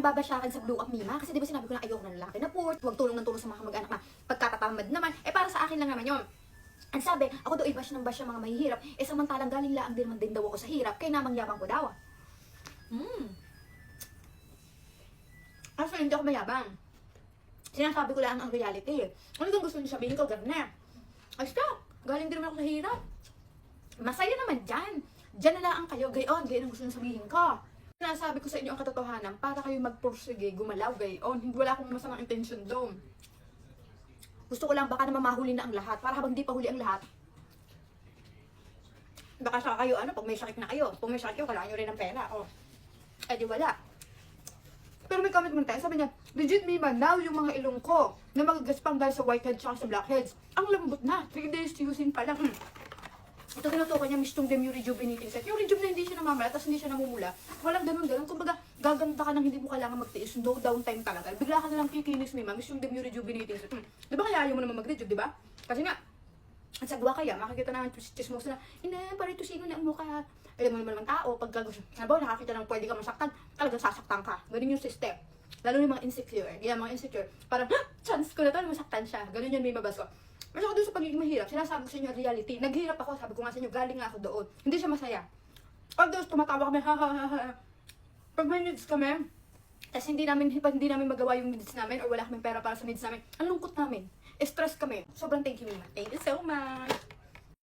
pinagbabasyakan sa Blue Up Mima. Kasi di ba sinabi ko na ayoko ng lalaki na poor, huwag tulong ng tulong sa mga mag-anak na pagkatatamad naman. Eh para sa akin lang naman yun. Ang sabi, ako daw i-bash ng bash mga mahihirap. Eh samantalang galing lang din man din daw ako sa hirap, kaya namang yabang ko daw. ah. Hmm. Actually, hindi ako mayabang. Sinasabi ko lang ang reality. Ano kung gusto niyo sabihin ko, ganun Ay, stop! Galing din naman ako sa hirap. Masaya naman dyan. Dyan na lang kayo. Gayon, gayon ang gusto niyo sabihin ko. Sinasabi ko sa inyo ang katotohanan para kayo magpursige, gumalaw, gayon. Hindi wala akong masamang intention doon. Gusto ko lang baka naman mahuli na ang lahat. Para habang di pa huli ang lahat, baka sa kayo, ano, pag may sakit na kayo, pag may sakit kayo, kailangan nyo rin ng pera. Oh. Eh di wala. Pero may comment mo tayo, sabi niya, legit Mima, now yung mga ilong ko na magagaspang dahil sa whitehead tsaka sa blackheads, ang lambot na. 3 days using pa lang. Hmm. Ito tinutukoy niya Miss Demu Rejuvenating Set. Yung rejuve na hindi siya namamala, tapos hindi siya namumula. Walang ganun ganun. Kumbaga, gaganda ka nang hindi mo kailangan magtiis. No downtime talaga. Bigla ka na lang kikinis, Mima. Miss Demu Rejuvenating Set. Hmm. Di ba kaya ayaw mo naman mag-rejuve, di ba? Kasi nga, at sagwa kaya, makikita naman yung chismosa na, ina, parito sino na ang mukha. Alam mo naman naman tao, pag sabi nakakita ng pwede ka masaktan, talagang sasaktan ka. Ganun yung system. Lalo yung mga insecure. Yan, mga insecure. Parang, ha, chance ko na to, masaktan siya. Ganun yun, may mabas. Mas ako doon sa pagiging mahirap, sinasabi ko sa inyo reality. Naghirap ako, sabi ko nga sa inyo, galing nga ako doon. Hindi siya masaya. Although, tumatawa kami, ha, ha, ha, ha. Pag may needs kami, tapos hindi namin, hindi namin magawa yung needs namin or wala kaming pera para sa needs namin, ang lungkot namin. Stress kami. Sobrang thank you, Mima. Thank you so much.